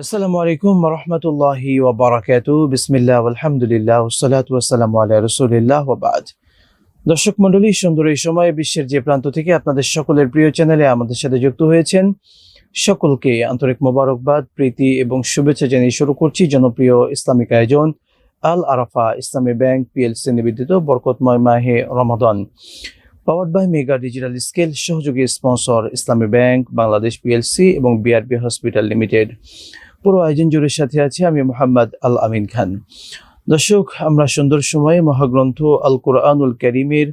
আসসালামু আলাইকুম রহমতুল্লাহি ওবরাকাতু। বিসমিল্লাহ আলহামদুলিল্লাহ সালাতু ওয়াসসালামু আলা রাসূলিল্লাহ ওয়া বাদ দর্শক মণ্ডলী, সুন্দর এই সময়ে বিশ্বের যে প্রান্ত থেকে আপনাদের সকলের প্রিয় চ্যানেলে আমাদের সাথে যুক্ত হয়েছেন সকলকে আন্তরিক মোবারকবাদ, প্রীতি এবং শুভেচ্ছা জানিয়ে শুরু করছি জনপ্রিয় ইসলামিক আয়োজন আল আরাফা ইসলামী ব্যাংক পিএলসি নিবেদিত বরকতময় মাহে রমাদান। Power by mega digital scale, সহযোগী sponsor Islami bank, Bangladesh PLC এবং বিআরবি হসপিটাল লিমিটেড। পুরো আয়োজন জুড়ে সাথে আছে আমি মোহাম্মদ আল আমিন খান দর্শক আমরা সুন্দর সময়ে মহাগ্রন্থ আল কোরআনুল করিমের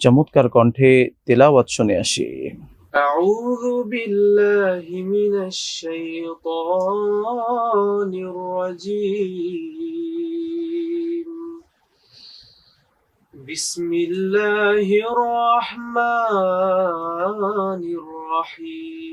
চমৎকার কণ্ঠে তেলাওয়াত শুনে আসি أعوذ بالله من الشيطان الرجيم بسم الله الرحمن الرحيم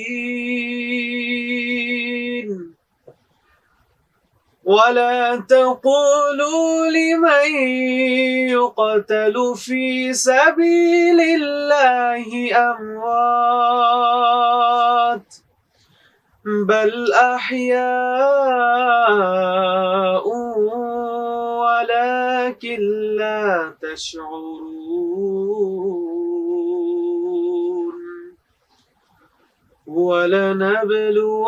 ولا تقولوا لمن يقتل في سبيل الله أموات بل أحياء ولكن لا تشعرون. ولنبلونكم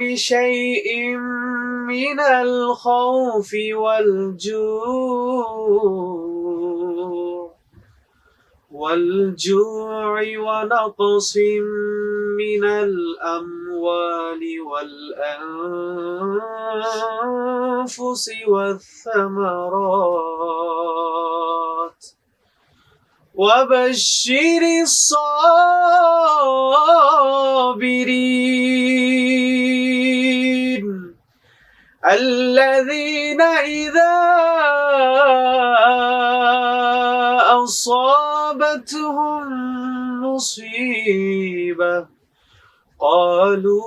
بشيء من الخوف والجوع. والجوع ونقص من الأموال والأنفس والثمرات. وبشر الصابرين. الذين إذا أصابتهم مصيبة قالوا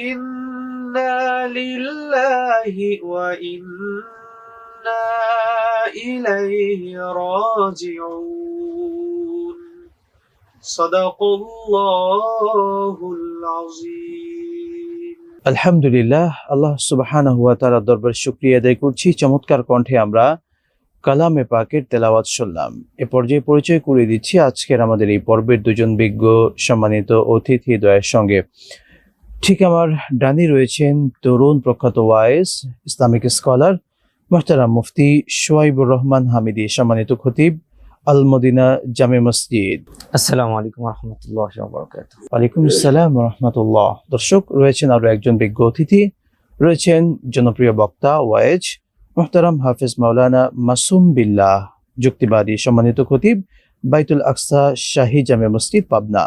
إنا لله وإنا إليه راجعون صدق الله العظيم আলহামদুলিল্লাহ আল্লাহ সুবহানাহু ওয়া তাআলার দরবারে শুকরিয়া আদায় করছি চমৎকার কণ্ঠে আমরা কালামে পাকের তেলাওয়াত শুনলাম এ পর্যায়ে পরিচয় করে দিচ্ছি আজকের আমাদের এই পর্বের দুজন বিজ্ঞ সম্মানিত অতিথি দ্বয়ের সঙ্গে ঠিক আমার ডানি রয়েছেন তরুণ প্রখ্যাত ওয়াইস ইসলামিক স্কলার মোহতারাম মুফতি সোয়াইবুর রহমান হামিদি সম্মানিত খতিব আল মদিনা জামে মসজিদ। আসসালামু আলাইকুম রহমতুল্লাহ ওয়ালাইকুম আসসালাম রহমতুল্লাহ দর্শক রয়েছেন আরও একজন বিজ্ঞ অতিথি। রয়েছেন জনপ্রিয় বক্তা ওয়াইজ মোহতারাম হাফিজ মাওলানা মাসুম বিল্লাহ যুক্তিবাদী সম্মানিত খতিব বাইতুল আকসা শাহী জামে মসজিদ পাবনা।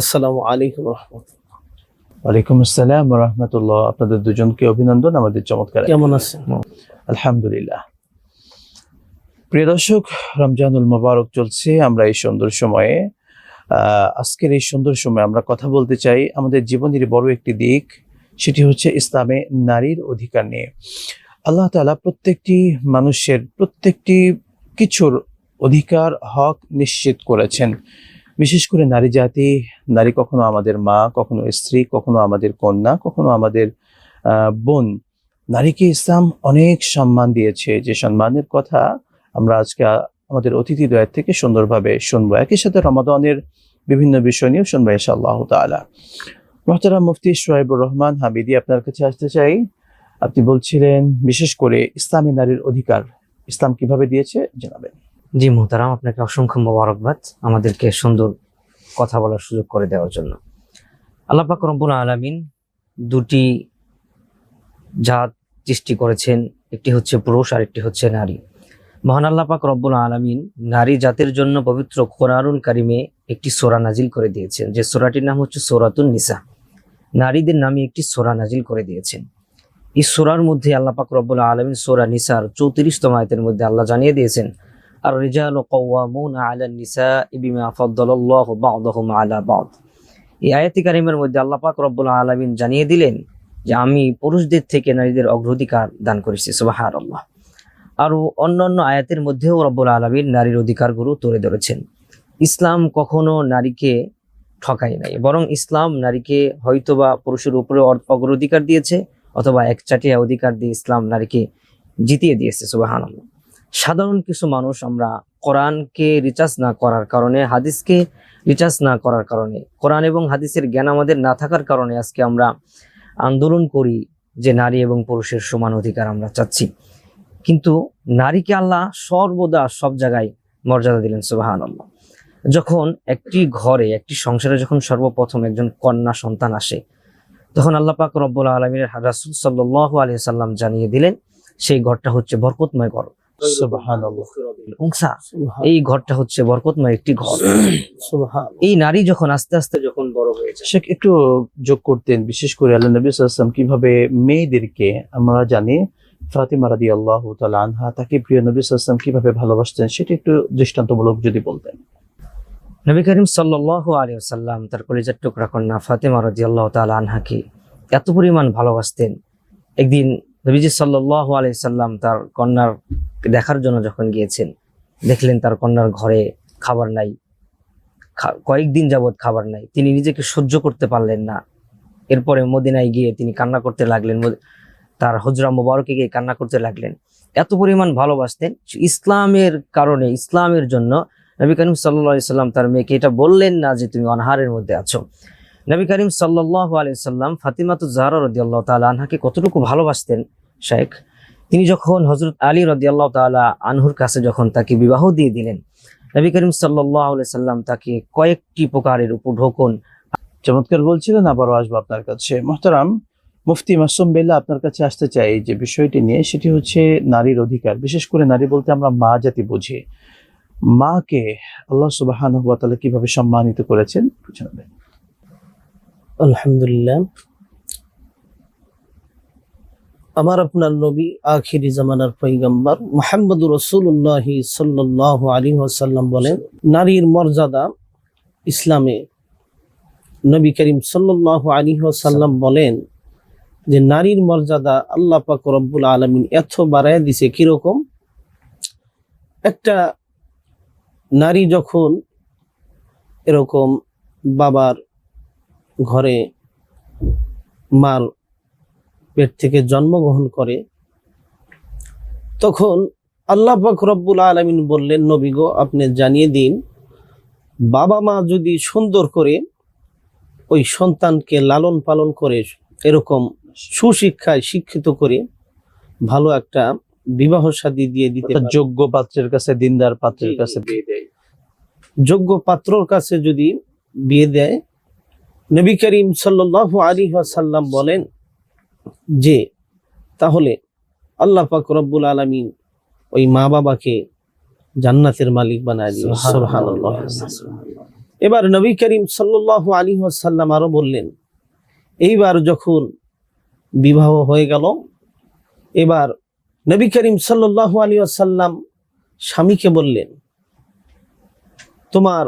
আসসালামু আলাইকুম রহমতুল্লাহ ওয়ালাইকুম আসসালাম রহমতুল্লাহ আপনাদের দুজনকে অভিনন্দন আমাদের চমৎকার। কেমন আছেন? আলহামদুলিল্লাহ। প্রিয় দর্শক, রমজানুল মোবারক চলছে। আমরা এই সুন্দর সময়ে আজকের এই সুন্দর সময়ে আমরা কথা বলতে চাই আমাদের জীবনের বড় একটি দিক, সেটি হচ্ছে ইসলামে নারীর অধিকার নিয়ে। আল্লাহ তাআলা প্রত্যেকটি মানুষের প্রত্যেকটি কিছুর অধিকার, হক নিশ্চিত করেছেন। বিশেষ করে নারী জাতি, নারী কখনো আমাদের মা, কখনো স্ত্রী, কখনো আমাদের কন্যা, কখনো আমাদের বোন। নারীকে ইসলাম অনেক সম্মান দিয়েছে। যে সম্মানের কথা আমরা আজকে আমাদের অতিথি দয়ের থেকে সুন্দরভাবে শুনব। একই সাথে রমাদানের বিভিন্ন বিষয় নিয়েও শুনব ইনশাআল্লাহ তাআলা। মোহতারাম মুফতি সোহাইবুর রহমান হামিদি, আপনার কাছে আসতে চাই। আপনি বলছিলেন, বিশেষ করে ইসলামী নারীর অধিকার, ইসলাম কীভাবে দিয়েছে? জানাবেন। জি মোহতারাম, আপনাকে অসংখ্য মোবারকবাদ আমাদেরকে সুন্দর কথা বলার সুযোগ করে দেওয়ার জন্য। আল্লাহ পাক রব্বুল আলামিন দুটি জাত সৃষ্টি করেছেন, একটি হচ্ছে পুরুষ আর একটি হচ্ছে নারী। মহান আল্লাহ পাক রব্বুল আলামিন নারী জাতির জন্য পবিত্র কোরআনুল কারিমে একটি সোরা নাজিল করে দিয়েছেন। যে সোরাটির নাম হচ্ছে সোরাতুন নিসা। নারীদের নামে একটি সোরা নাজিল করে দিয়েছেন। এই সোরার মধ্যে আল্লাহ পাক রব্বুল আলমিন সোরা নিসার চৌত্রিশতম আয়তের মধ্যে আল্লাহ জানিয়ে দিয়েছেন আর রিজাল কওয়ামুন আলা নিসা বিমা ফাদ্দালাল্লাহু বা'দাহুম আলা বা'দ। এই আয়াতি কারিমের মধ্যে আল্লাহ পাক রব্বুল আলমিন জানিয়ে দিলেন যে আমি পুরুষদের থেকে নারীদের অগ্রাধিকার দান করেছি, সুবহানাল্লাহ। আরও অন্যান্য আয়াতের মধ্যেও রব্বুল আলমিন নারীর অধিকারগুলো তুলে ধরেছেন। ইসলাম কখনো নারীকে ঠকায় নাই, বরং ইসলাম নারীকে হয়তোবা পুরুষের উপরে অগ্রাধিকার দিয়েছে অথবা একচাটিয়া অধিকার দিয়ে ইসলাম নারীকে জিতিয়ে দিয়েছে সুবাহান সাধারণ কিছু মানুষ আমরা কোরআনকে রিচার্জ না করার কারণে, হাদিসকে রিচার্জ না করার কারণে, কোরআন এবং হাদিসের জ্ঞান আমাদের না থাকার কারণে আজকে আমরা আন্দোলন করি যে নারী এবং পুরুষের সমান অধিকার আমরা চাচ্ছি। কিন্তু নারীকে আল্লাহ সর্বদা সব জায়গায় মর্যাদা দিলেন সুবাহান আল্লাহ যখন একটি ঘরে, একটি সংসারে যখন সর্বপ্রথম একজন কন্যা সন্তান আসে, তখন আল্লাহ পাক রব্বুল আলমীর রাসুল সাল্লাহ আলিয়া সাল্লাম জানিয়ে দিলেন, সেই ঘরটা হচ্ছে বরকতময় ঘর। এই ঘরটা হচ্ছে বরকতময় একটি ঘর। এই নারী যখন আস্তে আস্তে যখন বড় হয়ে যায় শেখ একটু যোগ করতেন বিশেষ করে আল্লাহ নবী সাল্লাম কীভাবে মেয়েদেরকে আমরা জানি ফাতিমা রাদি আল্লাহ আনহা তাকে প্রিয় নবী সাল্লাম কীভাবে ভালোবাসতেন সেটা একটু দৃষ্টান্তমূলক যদি বলতেন। নবী করিম সাল্লাহ আলিয়া সাল্লাম তার কলিজার টুকরা কন্যা ফাতেমা রাজি আল্লাহ তাল আনহাকে এত পরিমাণ ভালোবাসতেন। একদিন নবীজি সাল্লাহ সাল্লাম তার কন্যার দেখার জন্য যখন গিয়েছেন, দেখলেন তার কন্যার ঘরে খাবার নাই কয়েকদিন যাবৎ খাবার নাই, তিনি নিজেকে সহ্য করতে পারলেন না। এরপরে মদিনায় গিয়ে তিনি কান্না করতে লাগলেন তার হজরা মোবারকে গিয়ে কান্না করতে লাগলেন। এত পরিমাণ ভালোবাসতেন, ইসলামের কারণে, ইসলামের জন্য নবী করিম সাল্লাহ সাল্লাম তার মেয়েকে এটা বললেন না যে তুমি অনাহারের মধ্যে আছো। নবী করিম সাল্লাহ আলাইসাল্লাম ফাতিমাতু জাহরা রদিয়াল্লাহ তালা আনহাকে কতটুকু ভালোবাসতেন শেখ তিনি যখন হজরত আলী রদিয়াল্লাহ তালা আনহুর কাছে যখন তাকে বিবাহ দিয়ে দিলেন, নবী করিম সাল্লাহ সাল্লাম তাকে কয়েকটি প্রকারের উপঢৌকন চমৎকার বলছিলেন, আবারও আসব আপনার কাছে। মোহতারাম, মুফতি মাসুম বেল্লা আপনার কাছে আসতে চাই যে বিষয়টি নিয়ে, সেটি হচ্ছে নারীর অধিকার। বিশেষ করে নারী বলতে আমরা মা জাতি বুঝি। মাকে আল্লাহ সুবাহান কীভাবে সম্মানিত করেছেন জানাবেন। আলহামদুলিল্লাহ। আমার আপনার নবী আখিরি জামানার পৈগম্বর মোহাম্মদুর রসুল্লাহ সাল্লাহ আলী ওয়াসাল্লাম বলেন, নারীর মর্যাদা ইসলামে। নবী করিম সাল্লাহ আলী ওয়াসাল্লাম বলেন যে, নারীর মর্যাদা আল্লাহ পাক রব্বুল আলমিন এত বাড়ায় দিছে কীরকম? একটা নারী যখন এরকম বাবার ঘরে মার পেট থেকে জন্মগ্রহণ করে তখন আল্লাহ পাক রব্বুল আলমিন বললেন নবী গো আপনি জানিয়ে দিন বাবা মা যদি সুন্দর করে ওই সন্তানকে লালন পালন করে এরকম সুশিক্ষায় শিক্ষিত করে ভালো একটা বিবাহ শাদী দিয়ে দিতে যোগ্য পাত্রের কাছে দিনদার পাত্রের কাছে বিয়ে দেয়। যোগ্য পাত্রর কাছে যদি বিয়ে দেয় নবী করিম সাল্লাহ আলী সাল্লাম বলেন যে তাহলে আল্লাহ পাক রব্বুল আলমিন ওই মা বাবাকে জান্নাতের মালিক বানায় দিল এবার নবী করিম সাল্লাহ আলী সাল্লাম আরও বললেন এইবার যখন বিবাহ হয়ে গেল এবার নবী করিম সাল্লাহ আলী সাল্লাম স্বামীকে বললেন তোমার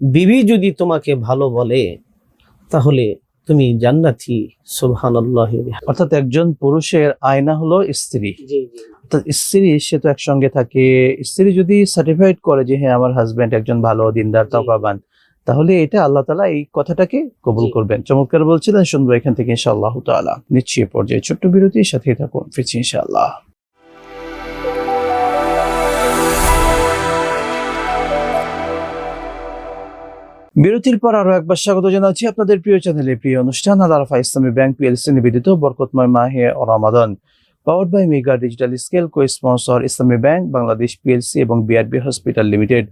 বিবি যদি তোমাকে ভালো বলে তাহলে তুমি জান্নাতি সুবহানাল্লাহ অর্থাৎ একজন পুরুষের আয়না হলো স্ত্রী। অর্থাৎ স্ত্রী সে তো একসঙ্গে থাকে। স্ত্রী যদি সার্টিফাইড করে যে হ্যাঁ আমার হাজবেন্ড একজন ভালো দিনদার তাকাবান তাহলে এটা আল্লাহ তালা এই কথাটাকে কবুল করবেন। চমৎকার বলছিলেন শুনব এখান থেকে ইনশাআল্লাহ তাআলা। নিচ্ছি এ পর্যায়ে ছোট্ট বিরতির সাথে থাকুন। ফিরছি ইনশাআল্লাহ। বিরতির পর আরও একবার স্বাগত জানাচ্ছি আপনাদের প্রিয় চ্যানেলে। প্রিয় অনুষ্ঠান, আল আরাফা ইসলামী ব্যাংক পিএলসি নিবেদিত বরকতময় মাহে ও রমাদান। Powered by mega digital scale co sponsor Islami bank, Bangladesh PLC এবং বিআরবি হসপিটাল লিমিটেড।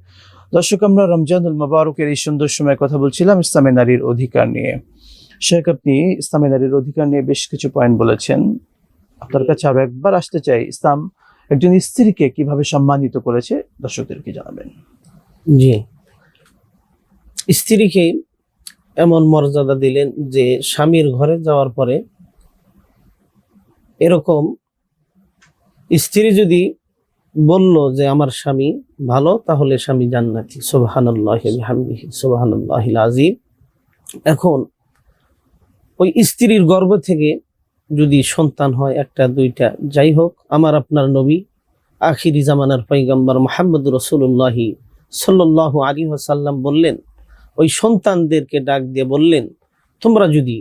দর্শক, আমরা রমজানুল মোবারকের এই সুন্দর সময় কথা বলছিলাম ইসলামী নারীর অধিকার নিয়ে। শেখ, আপনি ইসলামী নারীর অধিকার নিয়ে বেশ কিছু পয়েন্ট বলেছেন। আপনার কাছে আরও একবার আসতে চাই। ইসলাম একজন স্ত্রীকে কীভাবে সম্মানিত করেছে? দর্শকদেরকে জানাবেন। জি। স্ত্রীকে এমন মর্যাদা দিলেন যে স্বামীর ঘরে যাওয়ার পরে এরকম স্ত্রী যদি বলল যে আমার স্বামী ভালো, তাহলে স্বামী জান্নাতি। সোবাহান্লাহ হামদিহি সোবাহান্লাহ আজিম এখন ওই স্ত্রীর গর্ভ থেকে যদি সন্তান হয় একটা, দুইটা, যাই হোক, আমার আপনার নবী, আখিরি জামানার পৈগম্বর মোহাম্মদ রসুল্লাহি সাল্লাহ আলী সাল্লাম বললেন ওই সন্তানদেরকে ডাক দিয়ে বললেন তোমরা যদি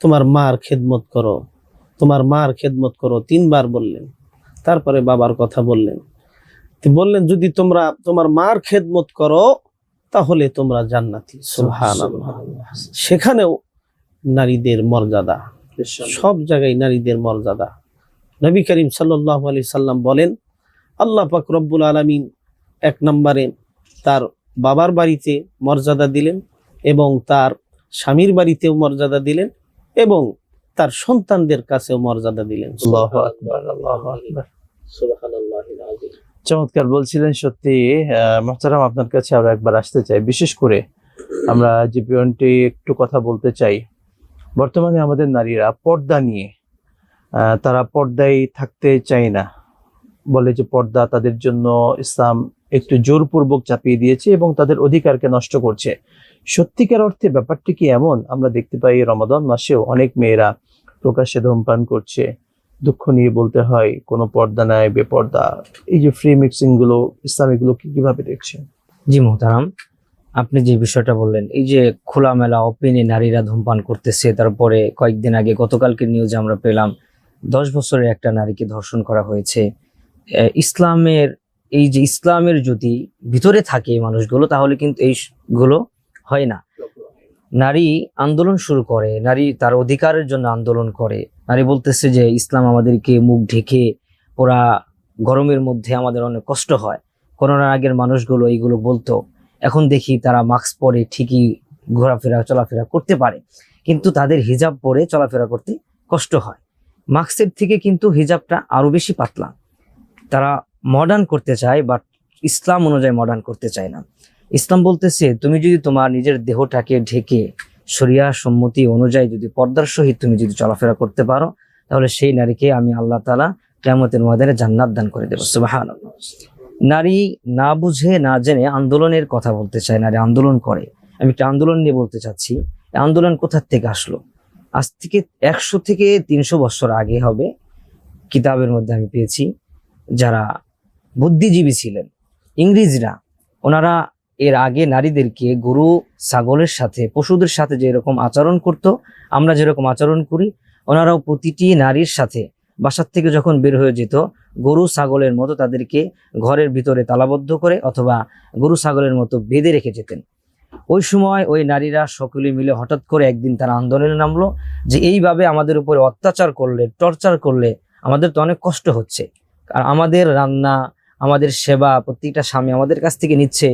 তোমার মার খেদমত করো। তোমার মার খেদমত করো তিনবার বললেন। তারপরে বাবার কথা বললেন। বললেন যদি তোমরা তোমার মার খেদমত করো তাহলে তোমরা জান্নাতি। সুবহানাল্লাহ। সেখানেও নারীদের মর্যাদা। সব জায়গায় নারীদের মর্যাদা। নবী করিম সাল্লাহ আলি সাল্লাম বলেন আল্লাহ পাক রব্বুল আলমিন এক নম্বরে তার বাবার বাড়িতে মর্যাদা দিলেন এবং তার স্বামীর বাড়িতেও মর্যাদা দিলেন এবং তার সন্তানদের কাছেও মর্যাদা দিলেন আল্লাহু আকবার, আল্লাহু আকবার। সুবহানাল্লাহিল আযীম। চমৎকার বলছিলেন সত্যি মোহতারাম আপনার কাছে আরও একবার আসতে চাই বিশেষ করে আমরা যে পিয়নটি একটু কথা বলতে চাই বর্তমানে আমাদের নারীরা পর্দা নিয়ে তারা পর্দায় থাকতে চায় না বলে যে পর্দা তাদের জন্য ইসলাম একটু জোরপূর্বক চাপিয়ে দিয়েছে এবং তাদের অধিকারকে নষ্ট করছে। সত্যিকার অর্থে ব্যাপারটি কি এমন? আমরা দেখতে পাই রমাদান মাসেও অনেক মেয়েরা প্রকাশ্যে ধূমপান করছে। দুঃখ নিয়ে বলতে হয়, কোনো পর্দা নাই, বেপর্দা। এই যে ফ্রি মিক্সিংগুলো, ইসলাম এগুলো কি কীভাবে দেখছেন? জি মোহতারাম, আপনি যে বিষয়টা বললেন, এই যে খোলামেলা ওপেনে নারীরা ধূমপান করতেছে, তারপরে কয়েকদিন আগে গতকালকে নিউজে আমরা পেলাম, দশ বছরের একটা নারীকে ধর্ষণ করা হয়েছে। ইসলামের এই যে ইসলামের যদি ভিতরে থাকে মানুষগুলো, তাহলে কিন্তু এই গুলো হয় না। নারী আন্দোলন শুরু করে, নারী তার অধিকারের জন্য আন্দোলন করে। নারী বলতেছে যে, ইসলাম আমাদেরকে মুখ ঢেকে ওরা গরমের মধ্যে আমাদের অনেক কষ্ট হয়। করোনার আগের মানুষগুলো এইগুলো বলতো। এখন দেখি তারা মাস্ক পরে ঠিকই ঘোরাফেরা, চলাফেরা করতে পারে। কিন্তু তাদের হিজাব পরে চলাফেরা করতে কষ্ট হয়। মাস্কের থেকে কিন্তু হিজাবটা আরও বেশি পাতলা। তারা মডার্ন করতে চায় বাট ইসলাম অনুযায়ী মডার্ন করতে চায় না। ইসলাম বলতেছে, তুমি যদি তোমার নিজের দেহটাকে ঢেকে শরিয়া সম্মতি অনুযায়ী যদি পর্দার সহিত তুমি যদি চলাফেরা করতে পারো, তাহলে সেই নারীকে আমি আল্লাহ তালা কেমতের ময়দানে জান্নাত দান করে দেবো। সুবাহান নারী না বুঝে, না জেনে আন্দোলনের কথা বলতে চায়, নারী আন্দোলন করে। আমি একটা আন্দোলন নিয়ে বলতে চাচ্ছি আন্দোলন কোথার থেকে আসলো? আজ থেকে একশো থেকে তিনশো বছর আগে হবে, কিতাবের মধ্যে আমি পেয়েছি, যারা বুদ্ধিজীবী ছিলেন। ইংরেজরা ওনারা এর আগে নারীদেরকে গরু, ছাগলের সাথে, পশুদের সাথে যেরকম আচরণ করত, আমরা যেরকম আচরণ করি, ওনারাও প্রতিটি নারীর সাথে বাসার থেকে যখন বের হয়ে যেত, গরু, ছাগলের মতো তাদেরকে ঘরের ভিতরে তালাবদ্ধ করে অথবা গরু, ছাগলের মতো বেঁধে রেখে যেতেন। ওই সময় ওই নারীরা সকলে মিলে হঠাৎ করে একদিন তারা আন্দোলনে নামলো যে, এইভাবে আমাদের উপরে অত্যাচার করলে, টর্চার করলে আমাদের তো অনেক কষ্ট হচ্ছে। আর আমাদের রান্না আমাদের সেবা প্রত্যেকটা স্বামী আমাদের কাছ থেকে নিচ্ছে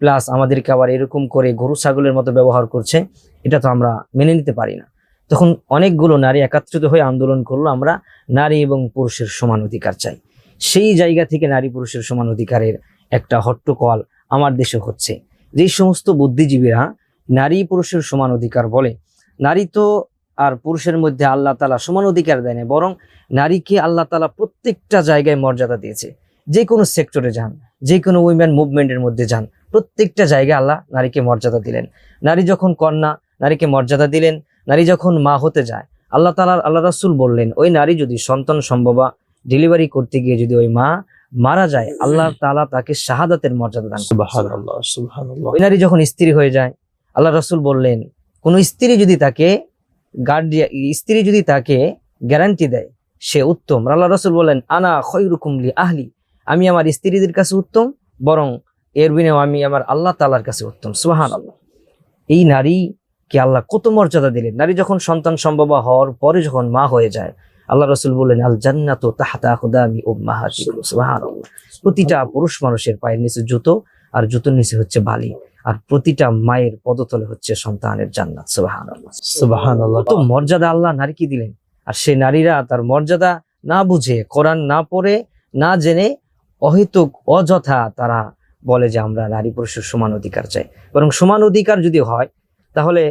প্লাস আমাদেরকে আবার এরকম করে গরু, ছাগলের মতো ব্যবহার করছে, এটা তো আমরা মেনে নিতে পারি না। তখন অনেকগুলো নারী একত্রিত হয়ে আন্দোলন করল, আমরা নারী এবং পুরুষের সমান অধিকার চাই। সেই জায়গা থেকে নারী পুরুষের সমান অধিকারের একটা হট্টকল আমার দেশে হচ্ছে। যে সমস্ত বুদ্ধিজীবীরা নারী পুরুষের সমান অধিকার বলে, নারী তো আর পুরুষের মধ্যে আল্লাহ তালা সমান অধিকার দেয় না বরং নারীকে আল্লাহ তালা প্রত্যেকটা জায়গায় মর্যাদা দিয়েছে। যে কোনো সেক্টরে যান যে কোনো উইমেন মুভমেন্টের মধ্যে যান প্রত্যেকটা জায়গায় আল্লাহ নারীকে মর্যাদা দিলেন। নারী যখন কন্যা নারীকে মর্যাদা দিলেন নারী যখন মা হতে যায় আল্লাহ তালার আল্লাহ রাসুল বললেন ওই নারী যদি সন্তান সম্ভবা ডেলিভারি করতে গিয়ে যদি ওই মা মারা যায় আল্লাহ তালা তাকে শাহাদাতের মর্যাদা দান ওই নারী যখন স্ত্রী হয়ে যায় আল্লাহ রসুল বললেন কোনো স্ত্রী যদি তাকে গার্ডিয়া স্ত্রী যদি তাকে গ্যারান্টি দেয় সে উত্তম। আল্লাহ রসুল বললেন আনা খৈরুকুমলি আহলি। আমি আমার স্ত্রীদের কাছে উত্তম বরং এর বিনিময়ে আমি আমার আল্লাহ তালার কাছে উত্তম। সুহান আল্লাহ এই নারী কে আল্লাহ কত মর্যাদা দিলেন? নারী যখন সন্তান সম্ভব হওয়ার পরে যখন মা হয়ে যায় আল্লাহ রসুল বললেন আল জান্নাত তাহাতা খুদামি ও মাহাতি সুবাহান প্রতিটা পুরুষ মানুষের পায়ের নিচে জুতো আর জুতোর নিচে হচ্ছে বালি আর প্রতিটা মায়ের পদতলে হচ্ছে সন্তানের জান্নাত। সুবাহান সুবহানাল্লাহ। তো মর্যাদা আল্লাহ নারীকে দিলেন? আর সেই নারীরা তার মর্যাদা না বুঝে কোরআন না পড়ে না জেনে অহেতুক, অযথা তারা বলে যে আমরা নারী পুরুষের সমান অধিকার চাই। বরং সমান অধিকার যদি হয়, তাহলে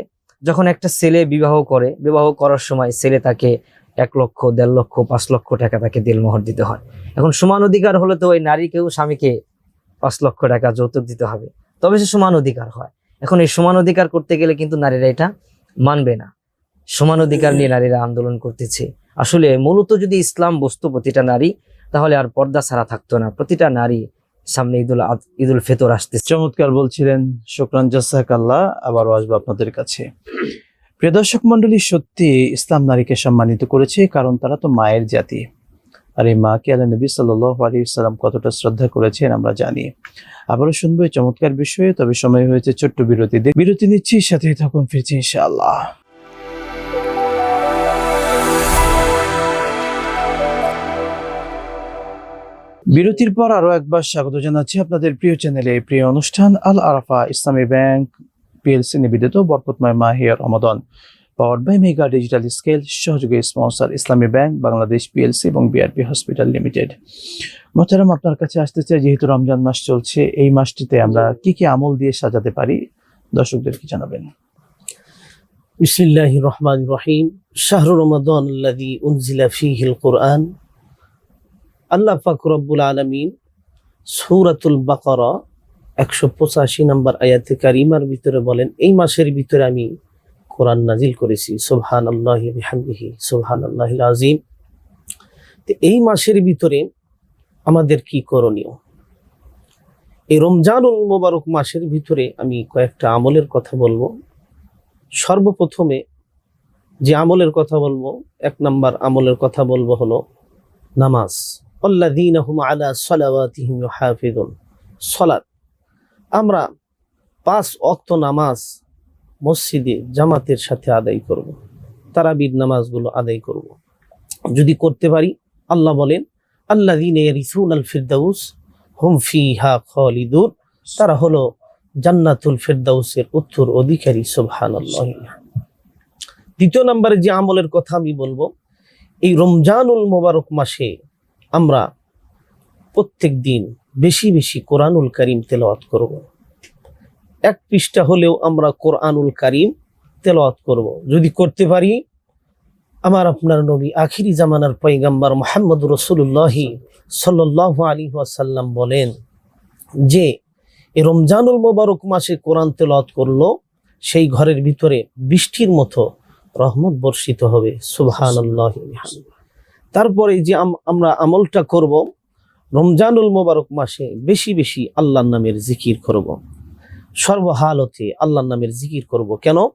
যখন একটা ছেলে বিবাহ করে, বিবাহ করার সময় ছেলে তাকে এক লক্ষ, দেড় লক্ষ, পাঁচ লক্ষ টাকা তাকে দিলমোহর দিতে হয়। এখন সমান অধিকার হলে তো ওই নারীকেও স্বামীকে পাঁচ লক্ষ টাকা যৌতুক দিতে হবে। তবে সে সমান অধিকার হয়। এখন এই সমান অধিকার করতে গেলে কিন্তু নারীরা এটা মানবে না। সমান অধিকার নিয়ে নারীরা আন্দোলন করতেছে। আসলে মূলত যদি ইসলাম বস্তু প্রতিটা নারী তাহলে আর পর্দা ছাড়া থাকতো না। প্রতিটা নারী সামনে ঈদুল ঈদুল ফেতর আসতে চমৎকার বলছিলেন শুক্রান জাসাক আল্লাহ আবারও আসব আপনাদের কাছে। প্রিয় দর্শক মন্ডলী সত্যি ইসলাম নারীকে সম্মানিত করেছে, কারণ তারা তো মায়ের জাতি। আর এই মাকে আল্লাহ নবী সাল্লাহ আলী সাল্লাম কতটা শ্রদ্ধা করেছেন আমরা জানি। আবারও শুনব চমৎকার বিষয়ে, তবে সময় হয়েছে ছোট্ট বিরতি বিরতি নিচ্ছি সাথে থাকুন ফিরছি ইনশাআল্লাহ। বিরতির পর আরও একবার স্বাগত জানাচ্ছি আপনাদের প্রিয় চ্যানেলে। প্রিয় অনুষ্ঠান আল আরাফা, ইসলামী ব্যাংক, পিএলসি নিবেদিত বরকতময় মাহিয়া Ramadan. Power by mega digital scale সহযোগী sponsor Islami bank, Bangladesh PLC এবং বিআরপি হসপিটাল লিমিটেড। মোহতারাম, আপনার কাছে আসতে চাই, যেহেতু রমজান মাস চলছে, এই মাসটিতে আমরা কি কি আমল দিয়ে সাজাতে পারি? দর্শকদেরকে জানাবেন? বিসমিল্লাহির রহমানির রহিম। শাহরু রমাদান আল্লাযী উনজিলা ফীহিল কুরআন। আল্লাহ পাক রব্বুল আলামিন সূরাতুল বাকারা একশো পঁচাশি নম্বর আয়াতে কারিমার ভিতরে বলেন, এই মাসের ভিতরে আমি কোরআন নাজিল করেছি। সুবহান আল্লাহ বিহামদিহি সুবহান আল্লাহিল আজিম তো এই মাসের ভিতরে আমাদের কি করণীয়? এই রমজানুল মোবারক মাসের ভিতরে আমি কয়েকটা আমলের কথা বলব। সর্বপ্রথমে যে আমলের কথা বলব, এক নাম্বার আমলের কথা বলব হলো নামাজ। আল্লাযীনা হুম আলা সালাওয়াতিহিম ইউহাফিজুন সালাত আমরা পাঁচ অক্ত নামাজ মসজিদে জামাতের সাথে আদায় করব। তারাবির নামাজগুলো আদায় করব। যদি করতে পারি, আল্লাহ বলেন, আল্লাযীনা ইয়ারিসুন আল ফিরদাউস হুম ফিহা খালিদুন তারা হলো জান্নাতুল ফেরদাউসের উত্তর অধিকারী, সুবহানাল্লাহ দ্বিতীয় নম্বরে যে আমলের কথা আমি বলব, এই রমজানুল মোবারক মাসে আমরা প্রত্যেক দিন বেশি বেশি কোরআনুল করিম তেলাওয়াত করব। এক পৃষ্ঠা হলেও আমরা কোরআনুল করিম তেলাওয়াত করব। যদি করতে পারি, আমার আপনার নবী আখিরি জামানার পয়গাম্বার মোহাম্মদ রসুল্লাহ সাল্লাহ আলী ওয়াসাল্লাম বলেন যে রমজানুল মোবারক মাসে কোরআন তেলাওয়াত করল সেই ঘরের ভিতরে বৃষ্টির মতো রহমত বর্ষিত হবে। সুবহান তারপরে যে আমরা আমলটা করব, রমজানুল মোবারক মাসে বেশি বেশি আল্লাহর নামের জিকির করব। সর্বহালতে আল্লাহর নামের জিকির করব। কেন?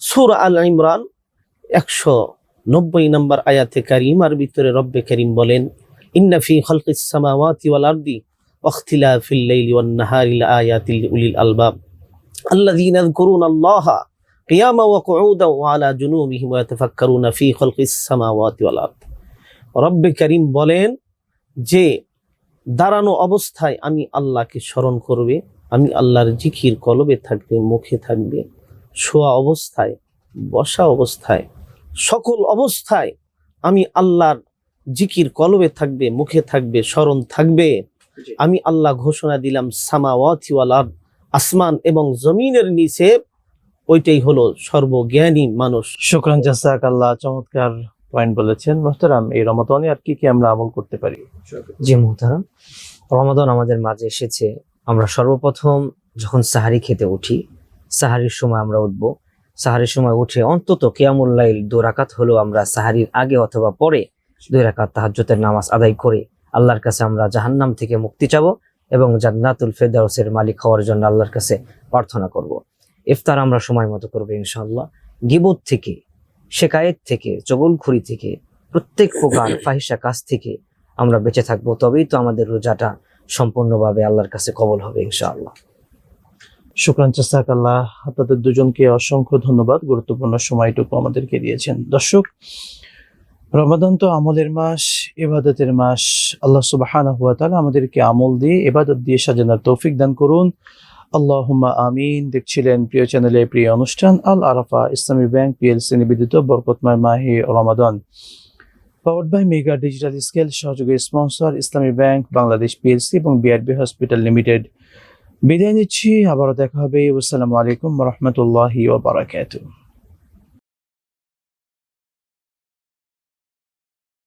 সুর আল ইমরান একশো নব্বই নম্বর আয়াতে কারিমার ভিতরে রব্বে করিম বলেন ইন্নাফি হলকিসামাওয়াতি আলবাব। আল্লাহ ওয়া রব্ব করিম বলেন যে দাঁড়ানো অবস্থায় আমি আল্লাহকে স্মরণ করবে আমি আল্লাহর জিকির কলবে থাকবে মুখে থাকবে শোয়া অবস্থায় বসা অবস্থায় সকল অবস্থায় আমি আল্লাহর জিকির কলবে থাকবে মুখে থাকবে স্মরণ থাকবে। আমি আল্লাহ ঘোষণা দিলাম সামাওয়াতি ওয়াল আসমান এবং জমিনের নিচে ওইটাই হলো সর্বজ্ঞানী মানুষ। শুক্রান জাসাক আল্লাহ চমৎকার পয়েন্ট বলেছেন, মোহতারাম, এই রমাদানে আর কি কি আমরা আমল করতে পারি? জি, মোহতারাম। রমাদান আমাদের মাঝে এসেছে। আমরা সর্বপ্রথম যখন সাহারি খেতে উঠি, সাহারির সময় আমরা উঠব। সাহারির সময় উঠে অন্তত কিয়ামুল্লাইল দু রাকাত হলেও আমরা সাহারির আগে অথবা পরে দুই রাকাত নামাজ আদায় করে আল্লাহর কাছে আমরা জাহান্নাম থেকে মুক্তি চাবো এবং জান্নাতুল ফেরদাউসের মালিক হওয়ার জন্য আল্লাহর কাছে প্রার্থনা করব। ইফতার আমরা সময় মতো করব ইনশাআল্লাহ। গিবত থেকে শেকায়েত থেকে চগলখুরি থেকে প্রত্যেক প্রকার ফাহিসা কাজ থেকে আমরা বেঁচে থাকব। তবেই তো আমাদের রোজাটা সম্পূর্ণভাবে আল্লাহর কাছে কবল হবে ইনশাআল্লাহ। শুক্রান চাসাক আল্লাহ আপনাদের দুজনকে অসংখ্য ধন্যবাদ। গুরুত্বপূর্ণ সময়টুকু আমাদেরকে দিয়েছেন। দর্শক রমাদান তো আমলের মাস ইবাদতের মাস। আল্লাহ সুবহানাহু ওয়া তাআলা আমাদেরকে আমল দিয়ে ইবাদত দিয়ে সাজানোর তৌফিক দান করুন। আল্লাহুম্মা আমিন দেখছিলেন প্রিয় চ্যানেলে প্রিয় অনুষ্ঠান আল আরাফা ইসলামী ব্যাংক পিএলসি নিবেদিত বরকতময় মাহি Ramadan powered by mega digital scale সহযোগী sponsor Islami bank Bangladesh PLC এবং বিআরবি হসপিটাল লিমিটেড বিদায় নিচ্ছি আবারও দেখা হবে আসসালামু আলাইকুম রহমতুল্লাহি ওয়া বারাকাতুহু